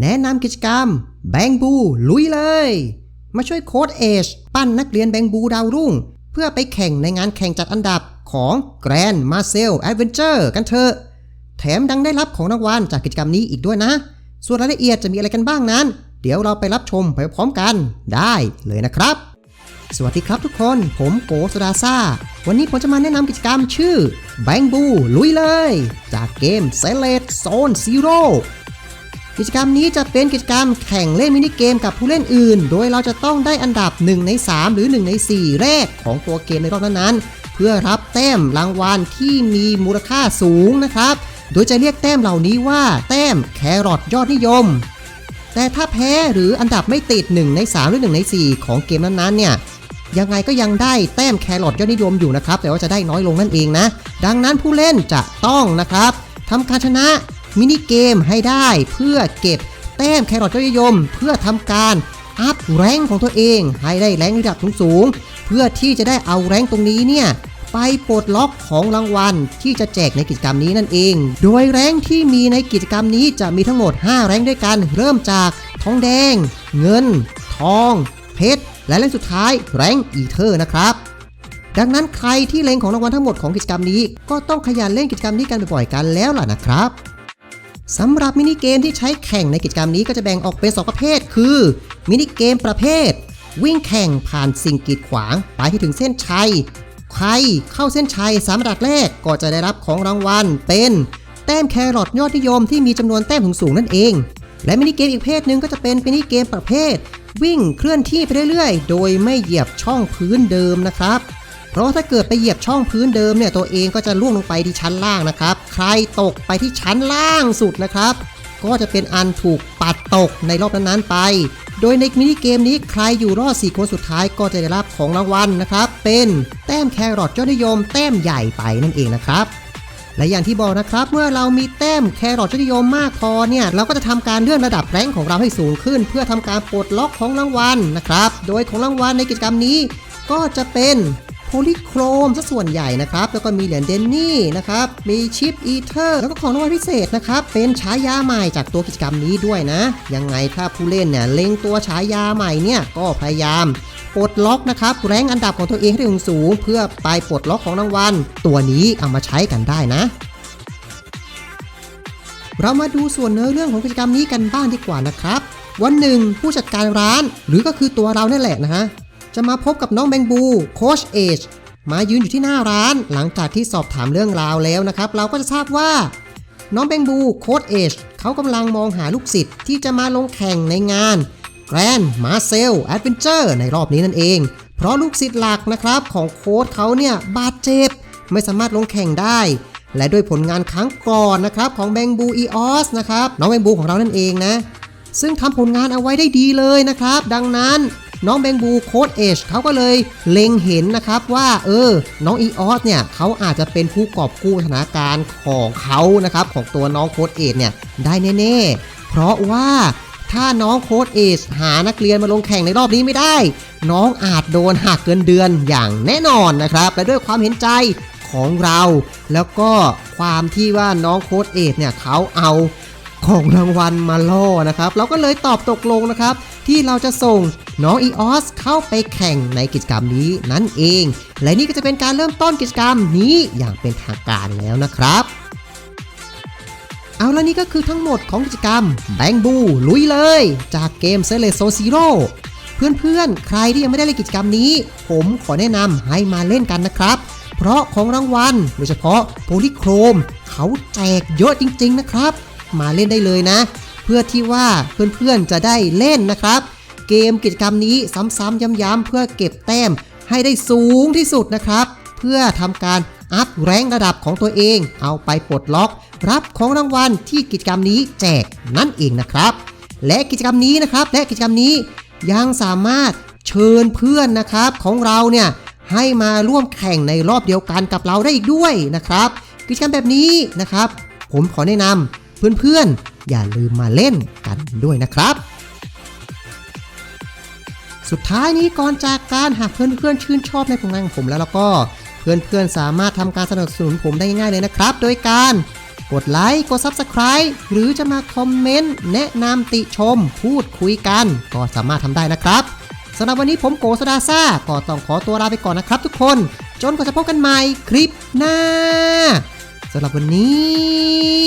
แนะนำกิจกรรม แบงบู ลุยเลย มาช่วยโค้ดเอชปั้นนักเรียนแบงบูดาวรุ่ง เพื่อไปแข่งในงานแข่งจัดอันดับของ Grand Marcel Adventure กันเถอะ แถมดังได้รับของรางวัลจากกิจกรรมนี้อีกด้วยนะ ส่วนรายละเอียดจะมีอะไรกันบ้างนั้น เดี๋ยวเราไปรับชมไปพร้อมกันได้เลยนะครับ สวัสดีครับทุกคน ผมโกสดาซาวันนี้ผมจะมาแนะนำกิจกรรมชื่อ Bang Boo ลุยเลย จากเกม s e l e t Zone Zero กิจกรรมนี้จะเป็นกิจกรรมแข่งเล่นมินิเกมกับผู้เล่นอื่น โดยเราจะต้องได้อันดับ 1 ใน 3 หรือ 1 ใน 4 แรกของตัวเกมในรอบนั้นๆ เพื่อรับแต้มรางวัลที่มีมูลค่าสูงนะครับ โดยจะเรียกแต้มเหล่านี้ว่า แต้มแครอทยอดนิยม แต่ถ้าแพ้หรืออันดับไม่ติด 1 ใน 3 หรือ 1 ใน 4 ของเกมนั้นๆ เนี่ยยังไงก็ยังได้แต้มแครอทยอดนิยมอยู่นะครับ แต่ว่าจะได้น้อยลงนั่นเองนะ ดังนั้นผู้เล่นจะต้องนะครับทำการชนะ มินิเกมให้ได้เพื่อเก็บแต้มแครอทยอดนิยม เพื่อทำการอัพแรงของตัวเองให้ได้แรงระดับสูงๆเพื่อที่จะได้เอาแรงตรงนี้เนี่ยไปปลดล็อกของรางวัลที่จะแจกในกิจกรรมนี้นั่นเอง โดยแรงที่มีในกิจกรรมนี้จะมีทั้งหมด 5 แรงด้วยกัน เริ่มจากทองแดง เงิน ทอง เพชร และแรงสุดท้ายแรงอีเทอร์นะครับ ดังนั้นใครที่เล็งของรางวัลทั้งหมดของกิจกรรมนี้ ก็ต้องขยันเล่นกิจกรรมนี้กันบ่อยๆกันแล้วล่ะนะครับ สำหรับมินิเกมที่ใช้แข่งในกิจกรรมนี้ก็จะแบ่งออกเป็น 2 ประเภท คือมินิเกมประเภท วิ่งแข่งผ่านสิ่งกีดขวางไปให้ถึงเส้นชัย ใครเข้าเส้นชัยสามอันดับแรกก็จะได้รับของรางวัลเป็นแต้มแครอทยอดนิยมที่มีจำนวนแต้มสูงนั่นเอง และมินิเกมอีกประเภทหนึ่งก็จะเป็นมินิเกมประเภท วิ่งเคลื่อนที่ไปเรื่อยๆ โดยไม่เหยียบช่องพื้นเดิมนะครับ เพราะว่าถ้าเกิดไปเหยียบช่องพื้นเดิมเนี่ยตัวเองก็จะล่วงลงไปที่ชั้นล่างนะครับ ใครตกไปที่ชั้นล่างสุดนะครับ ก็จะเป็นอันถูกปัดตกในรอบนั้นๆไป โดยในมินิเกมนี้ใครอยู่รอด 4 คนสุดท้ายก็จะได้รับของรางวัลนะครับ เป็นแต้มแครอทยอดนิยม แต้มใหญ่ไปนั่นเองนะครับและอย่างที่บอกนะครับ เมื่อเรามีแต้มแครอทยอดนิยมมากพอเนี่ย เราก็จะทำการเลื่อนระดับแรงของเราให้สูงขึ้น เพื่อทำการปลดล็อกของรางวัลนะครับ โดยของรางวัลในกิจกรรมนี้ ก็จะเป็น โพลิโครมซะส่วนใหญ่นะครับ แล้วก็มีเหรียญเดนนี่นะครับ มีชิปอีเทอร์ แล้วก็ของรางวัลพิเศษนะครับ เป็นฉายาใหม่จากตัวกิจกรรมนี้ด้วยนะ ยังไงถ้าผู้เล่นเนี่ยเล็งตัวฉายาใหม่เนี่ยก็พยายามปลดล็อกนะครับแรงอันดับของตัวเองให้ถึงสูง เพื่อไปปลดล็อกของรางวัลตัวนี้เอามาใช้กันได้นะเรามาดูส่วนเนื้อเรื่องของกิจกรรมนี้กันบ้างดีกว่านะครับ วันหนึ่งผู้จัดการร้านหรือก็คือตัวเราเนี่ยแหละนะฮะ จะมาพบกับน้องแบงบูโคชเอชมายืนอยู่ที่หน้าร้านหลังจากที่สอบถามเรื่องราวแล้วนะครับ เราก็จะทราบว่า น้องแบงบูโคชเอชเขากำลังมองหาลูกศิษย์ที่จะมาลงแข่งในงาน Grand Marcel Adventure ในรอบนี้นั่นเอง เพราะลูกศิษย์หลักนะครับของโค้ชเขาเนี่ยบาดเจ็บไม่สามารถลงแข่งได้ และด้วยผลงานครั้งก่อนนะครับของแบงบูอีออสนะครับน้องแบงบูของเรานั่นเองนะซึ่งทำผลงานเอาไว้ได้ดีเลยนะครับ ดังนั้น น้องแบงบูโค้ดเอชเขาก็เลยเล็งเห็นนะครับว่าเออ น้องอีออสเนี่ยเขาอาจจะเป็นผู้กอบกู้สถานการณ์ของเขานะครับของตัวน้องโค้ดเอชเนี่ยได้แน่ๆ เพราะว่าถ้าน้องโค้ดเอชหานักเรียนมาลงแข่งในรอบนี้ไม่ได้ น้องอาจโดนหักเกินเดือนอย่างแน่นอนนะครับและด้วยความเห็นใจของเรา แล้วก็ความที่ว่าน้องโค้ดเอชเนี่ยเขาเอา ของรางวัลมาล่อนะครับ เราก็เลยตอบตกลงนะครับ ที่เราจะส่งน้องอีออสเข้าไปแข่งในกิจกรรมนี้นั่นเอง และนี่ก็จะเป็นการเริ่มต้นกิจกรรมนี้อย่างเป็นทางการแล้วนะครับเอาละนี่ก็คือทั้งหมดของกิจกรรมแบงบูลุยเลย จากเกมเซเลโซซีโร่เพื่อนๆ ใครที่ยังไม่ได้เล่นกิจกรรมนี้ ผมขอแนะนำให้มาเล่นกันนะครับ เพราะของรางวัลโดยเฉพาะโพลิโครม เขาแจกเยอะจริงๆนะครับ มาเล่นได้เลยนะ เพื่อที่ว่าเพื่อนๆจะได้เล่นนะครับ เกมกิจกรรมนี้ซ้ำๆย้ำๆเพื่อเก็บแต้มให้ได้สูงที่สุดนะครับ เพื่อทำการอัพแรงระดับของตัวเอง เอาไปปลดล็อก รับของรางวัลที่กิจกรรมนี้แจกนั่นเองนะครับ และกิจกรรมนี้นะครับ และกิจกรรมนี้ยังสามารถเชิญเพื่อนนะครับของเราเนี่ยให้มาร่วมแข่งในรอบเดียวกันกับเราได้อีกด้วยนะครับ กิจกรรมแบบนี้นะครับ ผมขอแนะนำ เพื่อนๆ อย่าลืมมาเล่นกันด้วยนะครับ สุดท้ายนี้ก่อนจากการหากเพื่อนๆ ชื่นชอบในผลงานของผมแล้วแล้วก็เพื่อนๆ สามารถทำการสนับสนุนผมได้ง่ายๆเลยนะครับ โดยการกดไลค์ กด Subscribe หรือจะมาคอมเมนต์ แนะนำติชม พูดคุยกัน ก็สามารถทำได้นะครับสำหรับวันนี้ผมโกสดาซ่า ก็ต้องขอตัวลาไปก่อนนะครับทุกคน จนกว่าจะพบกันใหม่คลิปหน้าสำหรับวันนี้